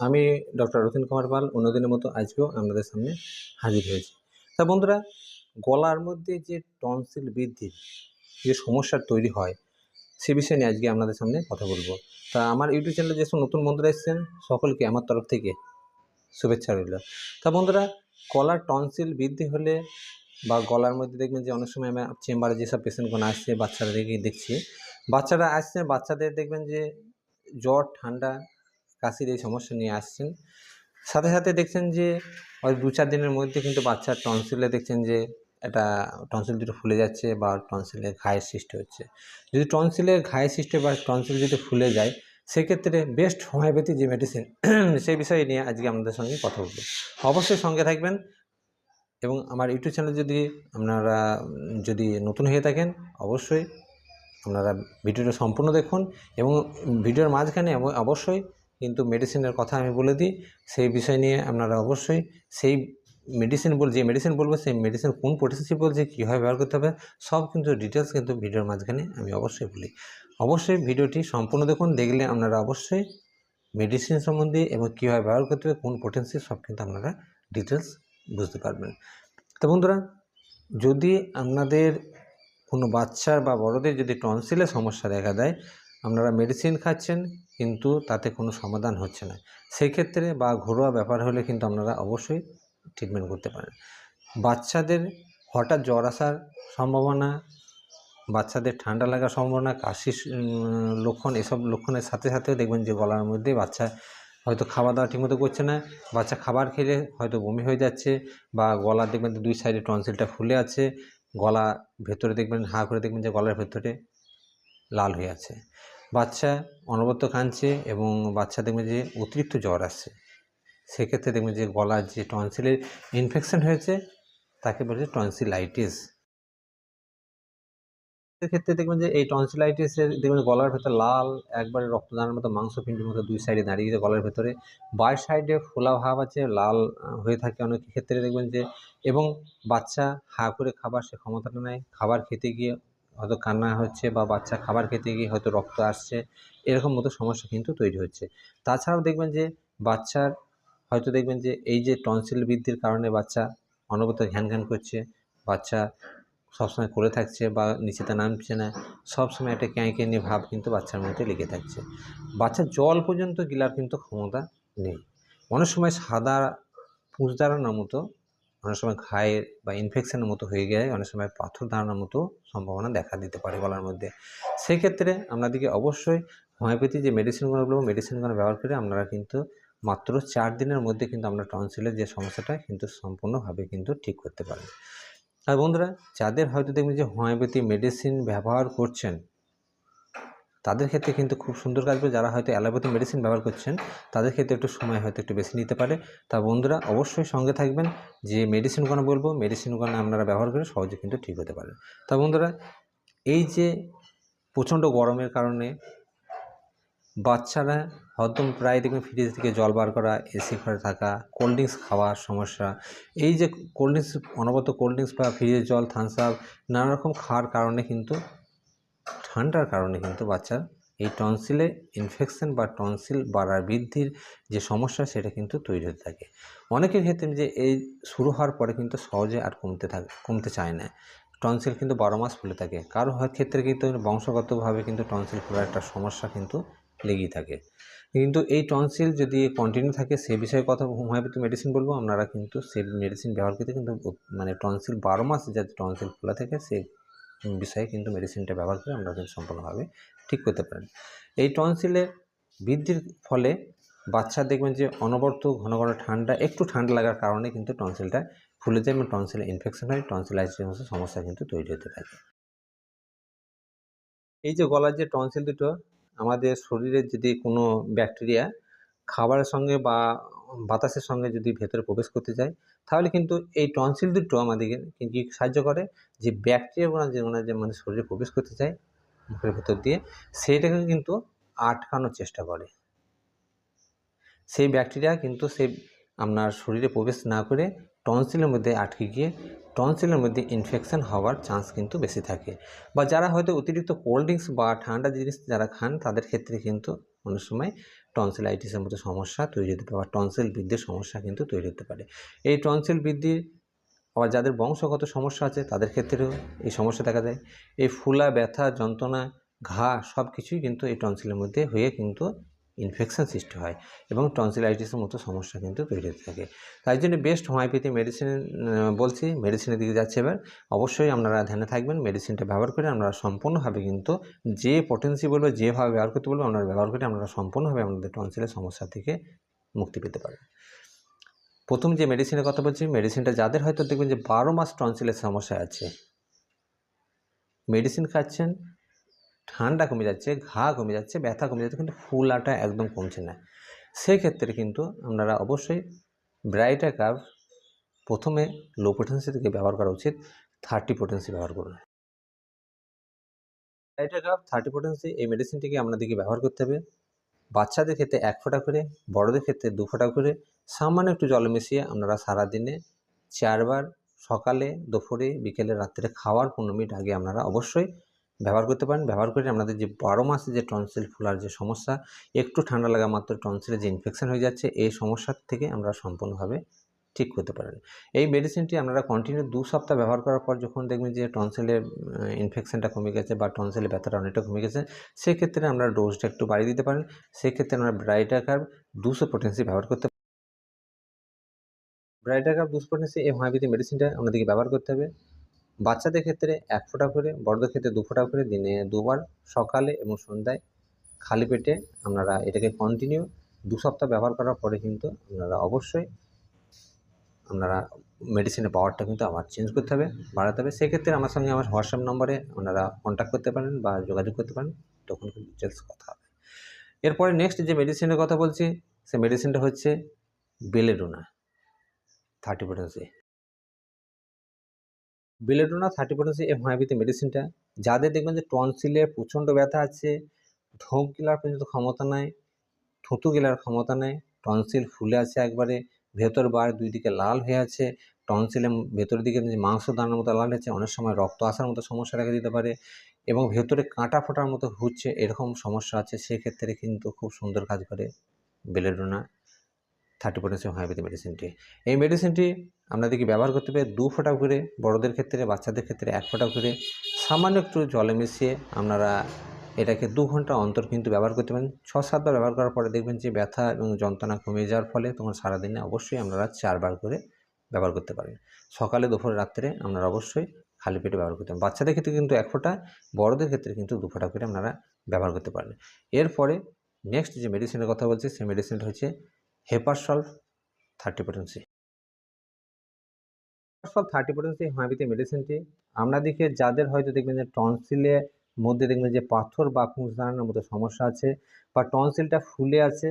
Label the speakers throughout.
Speaker 1: আমি ডক্টর রতিন কুমার পাল, অন্যদিনের মতো আজকেও আপনাদের সামনে হাজির হয়েছি। তা বন্ধুরা, গলার মধ্যে যে টনসিল বৃদ্ধির যে সমস্যার তৈরি হয়, সে বিষয়ে নিয়ে আজকে আপনাদের সামনে কথা বলব। তা আমার ইউটিউব চ্যানেলে যেসব নতুন বন্ধুরা এসেছেন, সকলকে আমার তরফ থেকে শুভেচ্ছা রইল। তা বন্ধুরা, গলার টনসিল বৃদ্ধি হলে বা গলার মধ্যে দেখবেন যে অনেক সময় আমার চেম্বারে যেসব পেশেন্টগুলো আসছে, বাচ্চারা দেখে, দেখছি, বাচ্চারা আসছে, বাচ্চাদের দেখবেন যে জ্বর, ঠান্ডা কাশির এই সমস্যা নিয়ে আসছেন। সাথে সাথে দেখছেন যে, ওই দু চার দিনের মধ্যে কিন্তু বাচ্চার টনসিলে দেখছেন যে এটা টনসিল দুটো ফুলে যাচ্ছে বা টনসিলে ঘায়ের সৃষ্টি হচ্ছে। যদি টনসিলের ঘায়ের সৃষ্টি বা টনসিল যদি ফুলে যায়, সেক্ষেত্রে বেস্ট হোমিওপ্যাথি যে মেডিসিন সেই বিষয়ে নিয়ে আজকে আমাদের সঙ্গে কথা বলব। অবশ্যই সঙ্গে থাকবেন এবং আমার ইউটিউব চ্যানেল যদি আপনারা, যদি নতুন হয়ে থাকেন, অবশ্যই আপনারা ভিডিওটা সম্পূর্ণ দেখুন এবং ভিডিওর মাঝখানে অব- অবশ্যই কিন্তু মেডিসিনের কথা আমি বলে দিই, সেই বিষয় নিয়ে আপনারা অবশ্যই সেই মেডিসিন বল, যে মেডিসিন বলব সেই মেডিসিন কোন পরিস্থিতি বলছে, কীভাবে ব্যবহার করতে হবে, সব কিন্তু ডিটেলস কিন্তু ভিডিওর মাঝখানে আমি অবশ্যই বলি। অবশ্যই ভিডিওটি সম্পূর্ণ দেখুন, দেখলে আপনারা অবশ্যই মেডিসিন সম্বন্ধে এবং কীভাবে ব্যবহার করতে হবে, কোন পোটেন্সি সব কিন্তু আপনারা ডিটেলস বুঝতে পারবেন। তো বন্ধুরা, যদি আপনাদের কোনো বাচ্চার বা বড়দের যদি টনসিলের সমস্যা দেখা দেয়, আপনারা মেডিসিন খাচ্ছেন কিন্তু তাতে কোনো সমাধান হচ্ছে না। সেই ক্ষেত্রে বা ঘরোয়া ব্যাপার হলে কিন্তু আপনারা অবশ্যই ট্রিটমেন্ট করতে পারেন। বাচ্চাদের হঠাৎ জ্বর আসার সম্ভাবনা, বাচ্চাদের ঠান্ডা লাগার সম্ভাবনা, কাশির লক্ষণ এসব লক্ষণের সাথে সাথেও দেখবেন যে গলার মধ্যে বাচ্চা হয়তো খাওয়া দাওয়া ঠিকমতো করছে না, বাচ্চা খাবার খেলে হয়তো বমি হয়ে যাচ্ছে বা গলা দেখবেন দুই সাইডে টনসিলটা ফুলে আছে, গলা ভেতরে দেখবেন, হা করে দেখবেন যে গলার ভেতরে লাল হয়ে আছে। বাচ্চা অনবরত কাঁদছে এবং বাচ্চা দেখবে যে অতিরিক্ত জ্বর আসছে। সেক্ষেত্রে দেখবেন যে গলার যে টনসিলের ইনফেকশন হয়েছে, তাকে বলে টনসিলাইটিস ক্ষেত্রে দেখবেন যে এই টনসিলাইটিসের দেখবেন গলার ভেতরে লাল, একবারে রক্তদানের মতো মাংস মাংসপিণ্ডির মতো দুই সাইডে দাঁড়িয়ে গেছে গলার ভেতরে। বাই সাইডে ফোলা ভাব আছে, লাল হয়ে থাকে অনেক ক্ষেত্রে দেখবেন যে। এবং বাচ্চা হা করে খাবার সে ক্ষমতাটা নেয়, খাবার খেতে গিয়ে হয়তো কান্না হচ্ছে বা বাচ্চা খাবার খেতে গিয়ে হয়তো রক্ত আসছে, এরকম মতো সমস্যা কিন্তু তৈরি হচ্ছে। তাছাড়াও দেখবেন যে বাচ্চার, হয়তো দেখবেন যে এই যে টনসিল বৃদ্ধির কারণে বাচ্চা অনবরত ঘ্যান ঘ্যান করছে, বাচ্চা সবসময় করে থাকছে বা নিচেতে নামছে না, সবসময় একটা ক্যাঁ ক্যাঁ ভাব কিন্তু বাচ্চার মধ্যে লেগে থাকছে। বাচ্চা জল পর্যন্ত গিলার কিন্তু ক্ষমতা নেই। অনেক সময় সাদা পুঁজ দাঁড়ানোর মতো অনেক সময় ঘায়ের বা ইনফেকশনের মতো হয়ে যায়, অনেক সময় পাথর দাঁড়ানোর মতো সম্ভাবনা দেখা দিতে পারে গলার মধ্যে। সেক্ষেত্রে আপনাদেরকে অবশ্যই হোমিওপ্যাথি যে মেডিসিনগুলো মেডিসিনগুলো ব্যবহার করে আপনারা কিন্তু মাত্র চার দিনের মধ্যে কিন্তু আমরা টনসিলের যে সমস্যাটা কিন্তু সম্পূর্ণভাবে কিন্তু ঠিক করতে পারেন আর বন্ধুরা, যাদের হয়তো দেখবেন যে হোমিওপ্যাথি মেডিসিন ব্যবহার করছেন তাদের ক্ষেত্রে কিন্তু খুব সুন্দর কাজ করে যারা হয়তো অ্যালোপ্যাথি মেডিসিন ব্যবহার করছেন, তাদের ক্ষেত্রে একটু সময় হয়তো একটু বেশি নিতে পারে। তা বন্ধুরা, অবশ্যই সঙ্গে থাকবেন যে মেডিসিন মেডিসিনগুলো বলব মেডিসিনগুলো আপনারা ব্যবহার করে সহজে কিন্তু ঠিক হতে পারে তা বন্ধুরা, এই যে প্রচণ্ড গরমের কারণে বাচ্চারা হয়তো প্রায় দেখবেন ফ্রিজ থেকে জল বার করা এসি ঘরে থাকা কোল্ড ড্রিঙ্কস খাওয়ার সমস্যা, এই যে কোল্ড ড্রিঙ্কস অনবত কোল্ড ড্রিঙ্কস বা ফ্রিজের জল থামস আপ নানা রকম খাওয়ার কারণে কিন্তু ঠান্ডার কারণে কিন্তু বাচ্চার এই টনসিলে ইনফেকশন বা টনসিল বাড়ার বৃদ্ধির যে সমস্যা, সেটা কিন্তু তৈরি হতে থাকে। অনেকের ক্ষেত্রে যে এই শুরু হওয়ার পরে কিন্তু সহজে আর কমতে থাকে, কমতে চায় না। টনসিল কিন্তু বারো মাস ফুলে থাকে। কারও ক্ষেত্রে কিন্তু বংশগতভাবে কিন্তু টনসিল ফোলার একটা সমস্যা কিন্তু লেগেই থাকে। কিন্তু এই টনসিল যদি কন্টিনিউ থাকে, সে বিষয়ে কথা হোমিওপ্যাথি মেডিসিন বলব। আপনারা কিন্তু সে মেডিসিন ব্যবহার করতে কিন্তু মানে টনসিল বারো মাস যাতে টনসিল খোলা থাকে সেই বিষয়ে কিন্তু মেডিসিনটা ব্যবহার করে আমরা কিন্তু সম্পূর্ণভাবে ঠিক করতে পারেন। এই টনসিলের বৃদ্ধির ফলে বাচ্চা দেখবেন যে অনবরত ঘন ঘন ঠান্ডা, একটু ঠান্ডা লাগার কারণে কিন্তু টনসিলটা ফুলে যায় এবং টনসিলে ইনফেকশন হয় টনসিলাইটিসের মতো সমস্যা কিন্তু তৈরি হতে থাকে। এই যে গলার যে টনসিল দুটো, আমাদের শরীরের যদি কোনো ব্যাকটেরিয়া খাবারের সঙ্গে বা বাতাসের সঙ্গে যদি ভেতরে প্রবেশ করতে যায় তাহলে কিন্তু এই টনসিল দুটো আমাদেরকে কি- কি সাহায্য করে? যে ব্যাকটেরিয়াগুলো যেগুলো যে মানে শরীরে প্রবেশ করতে চায়, মুখের ভেতর দিয়ে সেইটাকে কিন্তু আটকানোর চেষ্টা করে। সেই ব্যাকটেরিয়া কিন্তু সেই আপনার শরীরে প্রবেশ না করে টনসিলের মধ্যে আটকে গিয়ে টনসিলের মধ্যে ইনফেকশান হওয়ার চান্স কিন্তু বেশি থাকে। বা যারা হয়তো অতিরিক্ত কোল্ড ড্রিঙ্কস বা ঠান্ডা জিনিস যারা খান, তাদের ক্ষেত্রে কিন্তু অনেক সময় টনসিলাইটিসের মতো সমস্যা তৈরি হতে পারে বা টনসিল বৃদ্ধির সমস্যা কিন্তু তৈরি হতে পারে। এই টনসিল বৃদ্ধির আবার যাদের বংশগত সমস্যা আছে তাদের ক্ষেত্রেও এই সমস্যা দেখা যায় এই ফুলা, ব্যথা, যন্ত্রণা, ঘা সব কিছুই কিন্তু এই টনসিলের মধ্যে হয়ে কিন্তু ইনফেকশন সৃষ্টি হয় এবং টনসিলাইটিসের মতো সমস্যা কিন্তু তৈরি হতে থাকে। তাই জন্য বেস্ট হোমিওপ্যাথি মেডিসিন বলছি মেডিসিনের দিকে যাচ্ছে এবার। অবশ্যই আপনারা ধ্যানে থাকবেন মেডিসিনটা ব্যবহার করে আমরা সম্পূর্ণভাবে কিন্তু যে পটেন্সি বলবে, যেভাবে ব্যবহার করতে বলব আপনারা ব্যবহার করে আমরা সম্পূর্ণভাবে আমাদের টনসিলের সমস্যা থেকে মুক্তি পেতে পারেন প্রথম যে মেডিসিনের কথা বলছি মেডিসিনটা যাদের হয়তো দেখবেন যে বারো মাস টনসিলের সমস্যা আছে মেডিসিন খাচ্ছেন ঠান্ডা কমে যাচ্ছে, ঘা কমে যাচ্ছে, ব্যথা কমে যাচ্ছে, কিন্তু ফুলাটা একদম কমছে না। সেক্ষেত্রে কিন্তু আপনারা অবশ্যই ব্রাইটা কাপ প্রথমে লো পোটেন্সি থেকে ব্যবহার করা উচিত থার্টি পোটেন্সি ব্যবহার করুন। ব্রাইটা কাপ থার্টি পোটেন্সি এই মেডিসিনটিকে আপনাদেরকে ব্যবহার করতে হবে। বাচ্চাদের ক্ষেত্রে এক ফোঁটা করে, বড়দের ক্ষেত্রে দু ফোঁটা করে, সামান্য একটু জল মিশিয়ে আপনারা সারাদিনে চারবার সকালে, দুপুরে, বিকেলে, রাত্রে খাওয়ার পনেরো মিনিট আগে আপনারা অবশ্যই ব্যবহার করতে পারেন। ব্যবহার করে আপনাদের যে বারো মাসে যে টনসিল ফুলার যে সমস্যা, একটু ঠান্ডা লাগা মাত্র টনসিলে যে ইনফেকশান হয়ে যাচ্ছে, এই সমস্যার থেকে আমরা সম্পূর্ণভাবে ঠিক করতে পারেন। এই মেডিসিনটি আপনারা কন্টিনিউ দু সপ্তাহ ব্যবহার করার পর যখন দেখবেন যে টনসিলের ইনফেকশনটা কমে গেছে বা টনসিলের ব্যথাটা অনেকটা কমে গেছে, সেক্ষেত্রে আমরা ডোজটা একটু বাড়িয়ে দিতে পারেন। সেক্ষেত্রে আমরা ব্রাইটাকার দুশো পোটেন্সি ব্যবহার করতে ব্রাইটাকার দুশো পোটেন্সি এই হোমিওপ্যাথি মেডিসিনটা আমাদেরকে ব্যবহার করতে হবে। বাচ্চাদের ক্ষেত্রে এক ফোঁটা করে, বড়দের ক্ষেত্রে দু ফোঁটা করে দিনে দুবার, সকালে এবং সন্ধ্যায় খালি পেটে আপনারা এটাকে কন্টিনিউ দু সপ্তাহ ব্যবহার করার পরে কিন্তু আপনারা অবশ্যই আপনারা মেডিসিনের পাওয়ারটা কিন্তু আবার চেঞ্জ করতে হবে, বাড়াতে হবে। সেক্ষেত্রে আমার সঙ্গে আমার হোয়াটসঅ্যাপ নম্বরে আপনারা কন্ট্যাক্ট করতে পারেন বা যোগাযোগ করতে পারেন, তখন কিন্তু ডিটেলস কথা হবে। এরপরে নেক্সট যে মেডিসিনের কথা বলছি সে মেডিসিনটা হচ্ছে belladonna thirty potency belladonna thirty potency এই হোমিওপ্যাথি মেডিসিনটা যাদের দেখবেন যে টনসিলে প্রচণ্ড ব্যথা আছে, ঢোক গেলার পর্যন্ত ক্ষমতা নাই, থুতু গেলার ক্ষমতা নাই টনসিল ফুলে আছে একবারে, ভেতর বার দুই দিকে লাল হয়ে আছে টনসিলের ভেতরের দিকে মাংস দানার মতো লাল হয়েছে অনেক সময় রক্ত আসার মতো সমস্যা দেখা দিতে পারে এবং ভেতরে কাঁটা ফোটার মতো হচ্ছে এরকম সমস্যা আছে, সেক্ষেত্রে কিন্তু খুব সুন্দর কাজ করে বেলেডোনা থার্টি পোটেন্সিয়াম হোমিওপ্যাথি মেডিসিনটি। এই মেডিসিনটি আপনাদেরকে ব্যবহার করতে হবে দু ফোঁটা করে, বড়দের ক্ষেত্রে, বাচ্চাদের ক্ষেত্রে এক ফোঁটা করে। সামান্য একটু জলে মিশিয়ে আপনারা এটাকে দু ঘণ্টা অন্তর কিন্তু ব্যবহার করতে পারেন। ছ সাতবার ব্যবহার করার পরে দেখবেন যে ব্যথা এবং যন্ত্রণা কমে যাওয়ার ফলে তখন সারাদিনে অবশ্যই আপনারা চারবার করে ব্যবহার করতে পারেন। সকালে, দুপুরে, রাত্রে আপনারা অবশ্যই খালি পেটে ব্যবহার করতে পারেন। বাচ্চাদের ক্ষেত্রে কিন্তু এক ফোঁটা, বড়দের ক্ষেত্রে কিন্তু দু ফোঁটা করে আপনারা ব্যবহার করতে পারেন। এরপরে নেক্সট যে মেডিসিনের কথা বলছি, সেই মেডিসিনটা হচ্ছে hepar sulph thirty potency hepar sulph thirty potency homeopathy মেডিসিনটি আপনাদেরকে যাদের হয়তো দেখবেন যে টনসিলে মধ্যে দেখবেন যে পাথর বা পুঁজ দাঁড়ানোর মতো সমস্যা আছে বা টনসিলটা ফুলে আছে,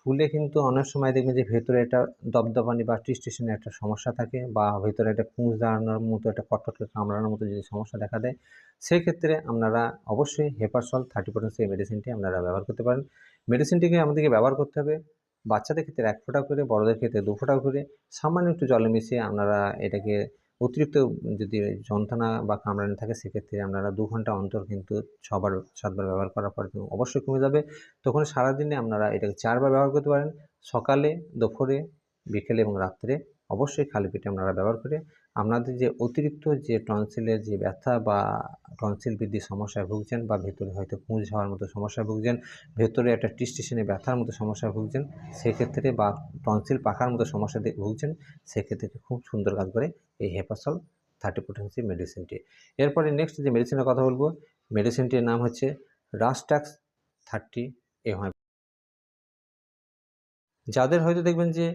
Speaker 1: ফুলে কিন্তু অনেক সময় দেখবেন যে ভেতরে একটা দপদপানি বা টিস্টেশনের একটা সমস্যা থাকে বা ভেতরে একটা পুঁজ দাঁড়ানোর মতো একটা কটকটকে কামড়ানোর মতো যদি সমস্যা দেখা দেয়, সেক্ষেত্রে আপনারা অবশ্যই হেপারসল থার্টি পার্সেন্ট এই মেডিসিনটি আপনারা ব্যবহার করতে পারেন। মেডিসিনটিকে আমাদেরকে ব্যবহার করতে হবে বাচ্চাদের ক্ষেত্রে এক ফোঁটা করে, বড়দের ক্ষেত্রে দু ফোঁটা করে, সামান্য একটু জলে মিশিয়ে আপনারা এটাকে অতিরিক্ত যদি যন্ত্রণা বা কামড়ানি থাকে, সেক্ষেত্রে আপনারা দু ঘণ্টা অন্তর কিন্তু ছবার, সাতবার ব্যবহার করার পর অবশ্যই কমে যাবে। তখন সারাদিনে আপনারা এটাকে চারবার ব্যবহার করতে পারেন। সকালে, দুপুরে, বিকেলে এবং রাত্রে অবশ্যই খালি পেটে আপনারা ব্যবহার করে আপনাদের যে অতিরিক্ত যে টনসিলের যে ব্যথা বা টনসিল বৃদ্ধির সমস্যায় ভুগছেন বা ভেতরে হয়তো পুঁজ হওয়ার মতো সমস্যায় ভুগছেন, ভেতরে একটা টিস্টেশনে ব্যথার মতো সমস্যায় ভুগছেন, সেক্ষেত্রে বা টনসিল পাকার মতো সমস্যাতে ভুগছেন, সেক্ষেত্রে খুব সুন্দর কাজ করে এই হেপাসল থার্টি পোটেন্সি মেডিসিনটি। এরপরে নেক্সট যে মেডিসিনের কথা বলব, মেডিসিনটির নাম হচ্ছে রাস্টাক্স থার্টি এ যাদের হয়তো দেখবেন যে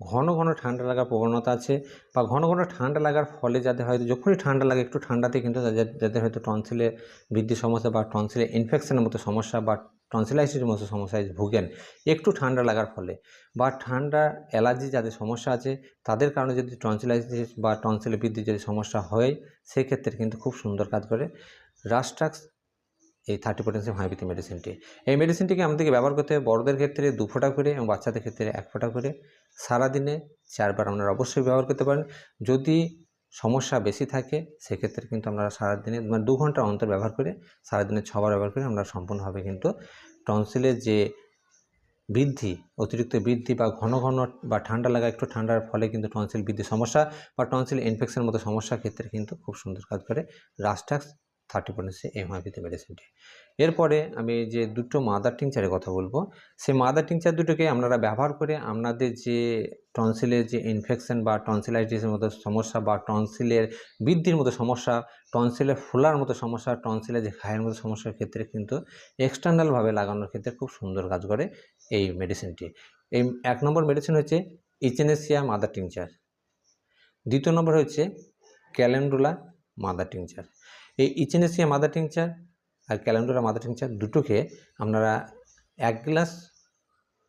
Speaker 1: ঘন ঘন ঠান্ডা লাগার প্রবণতা আছে বা ঘন ঘন ঠান্ডা লাগার ফলে যাদের হয়তো যখনই ঠান্ডা লাগে একটু ঠান্ডাতে কিন্তু যাদের হয়তো টনসিলে বৃদ্ধির সমস্যা বা টনসিলে ইনফেকশনের মতো সমস্যা বা টনসিলাইসিসের মতো সমস্যায় ভুগেন, একটু ঠান্ডা লাগার ফলে। বা ঠান্ডা অ্যালার্জি যাদের সমস্যা আছে, তাদের কারণে যদি টনসিলাইসিস বা টনসিলে বৃদ্ধির যদি সমস্যা হয়, সেক্ষেত্রে কিন্তু খুব সুন্দর কাজ করে। রাস্ট্রাক্স এই থার্টি পোটেন্সি হোমিওপ্যাথি মেডিসিনটি এই মেডিসিনটিকে আমাদেরকে ব্যবহার করতে হবে। বড়দের ক্ষেত্রে দু ফোঁটা করে এবং বাচ্চাদের ক্ষেত্রে এক ফোঁটা করে। সারাদিনে চারবার আপনারা অবশ্যই ব্যবহার করতে পারেন। যদি সমস্যা বেশি থাকে, সেক্ষেত্রে কিন্তু আমরা সারাদিনে মানে দু ঘণ্টা অন্তর ব্যবহার করে সারাদিনে ছবার ব্যবহার করে আমরা সম্পূর্ণভাবে কিন্তু টনসিলের যে বৃদ্ধি, অতিরিক্ত বৃদ্ধি বা ঘন ঘন বা ঠান্ডা লাগা একটু ঠান্ডার ফলে কিন্তু টনসিল বৃদ্ধি সমস্যা বা টনসিল ইনফেকশনের মতো সমস্যার ক্ষেত্রে কিন্তু খুব সুন্দর কাজ করে। রাস্টাক্স থার্টি পয়েন্টসি এমআইপিতে মেডিসিনটি এরপরে আমি যে দুটো মাদার টিংচারের কথা বলব, সেই মাদার টিংচার দুটোকে আপনারা ব্যবহার করে আপনাদের যে টনসিলের যে ইনফেকশন বা টনসিলাইটিসের মতো সমস্যা বা টনসিলের বৃদ্ধির মতো সমস্যা টনসিলের ফোলার মতো সমস্যা টনসিলের যে খায়ের মতো সমস্যার ক্ষেত্রে কিন্তু এক্সটার্নালভাবে লাগানোর ক্ষেত্রে খুব সুন্দর কাজ করে এই মেডিসিনটি এই এক নম্বর মেডিসিন হচ্ছে ইচেনেসিয়া মাদার টিংচার দ্বিতীয় নম্বর হচ্ছে ক্যালেন্ডুলা মাদার টিংচার এই ইচেনেসিয়া মাদার টিংচার আর ক্যালেন্ডুলা মাদার টিংচার দুটোকে আপনারা এক গ্লাস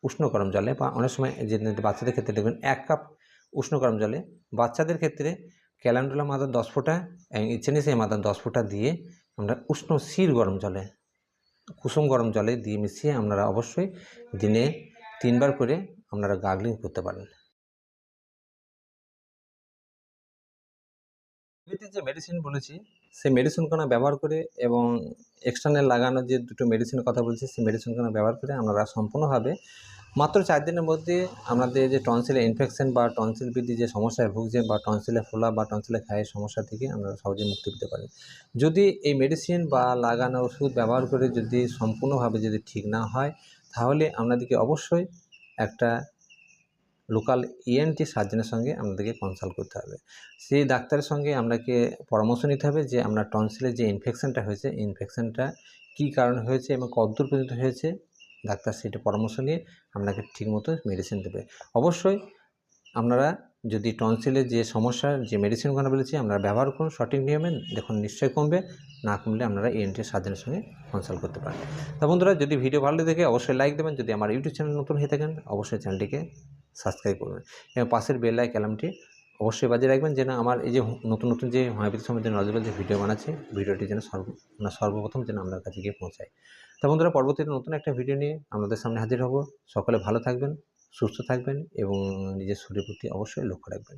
Speaker 1: উষ্ণ গরম জলে বা অনেক সময় যে বাচ্চাদের ক্ষেত্রে দেখবেন এক কাপ উষ্ণ গরম জলে বাচ্চাদের ক্ষেত্রে ক্যালেন্ডুলা মাদার দশ ফোঁটা এবং ইচেনেসিয়া মাদার দশ ফোঁটা দিয়ে আমরা উষ্ণ শির গরম জলে, কুসুম গরম জলে দিয়ে মিশিয়ে আপনারা অবশ্যই দিনে তিনবার করে আপনারা গার্গলিং করতে পারেন। যে মেডিসিন বলেছি সেই মেডিসিনগুলো ব্যবহার করে এবং এক্সটার্নাল লাগানো যে দুটো মেডিসিনের কথা বলছি, সেই মেডিসিনগুলো ব্যবহার করে আমরা সম্পূর্ণভাবে মাত্র চার দিনের মধ্যে আমাদের যে টনসিলে ইনফেকশন বা টনসিল বৃদ্ধি যে সমস্যায় ভুগছে বা টনসিলে ফোলা বা টনসিলে খায়ের সমস্যা থেকে আমরা সহজে মুক্তি পেতে পারি যদি এই মেডিসিন বা লাগানো ওষুধ ব্যবহার করে যদি সম্পূর্ণভাবে যদি ঠিক না হয়, তাহলে আপনাদেরকে অবশ্যই একটা লোকাল ইএনটি সার্জনের সঙ্গে আপনাদেরকে কনসাল্ট করতে হবে। সেই ডাক্তারের সঙ্গে আপনাকে পরামর্শ নিতে হবে যে আপনার টনসিলের যে ইনফেকশনটা হয়েছে ইনফেকশনটা কী কারণে হয়েছে এবং কতদূর পর্যন্ত হয়েছে, ডাক্তার সেটা পরামর্শ নিয়ে আপনাকে ঠিকমতো মেডিসিন দেবে। অবশ্যই আপনারা যদি টনসিলের যে সমস্যার যে মেডিসিনগুলো বলেছি আপনারা ব্যবহার করুন, সঠিক নিয়মে, দেখুন নিশ্চয়ই কমবে, না কমলে আপনারা এএনটি সার্জনের সঙ্গে কনসাল্ট করতে পারেন। তা বন্ধুরা, যদি ভিডিও ভালো দেখে অবশ্যই লাইক দেবেন। যদি আমার ইউটিউব চ্যানেল নতুন হয়ে থাকেন, অবশ্যই চ্যানেলটিকে সাবস্ক্রাইব করবেন। এবং পাশের বেল ক্যালামটি অবশ্যই বাজিয়ে রাখবেন যেন আমার এই যে নতুন নতুন যে হোমিওপ্যাথি সম্বন্ধে নজরুল যে ভিডিও বানাচ্ছে ভিডিওটি যেন সর্ব সর্বপ্রথম যেন আপনার কাছে গিয়ে পৌঁছায়। তা বন্ধুরা পরবর্তীতে নতুন একটা ভিডিও নিয়ে আপনাদের সামনে হাজির হব। সকলে ভালো থাকবেন, সুস্থ থাকবেন এবং নিজের শরীরের প্রতি অবশ্যই লক্ষ্য রাখবেন।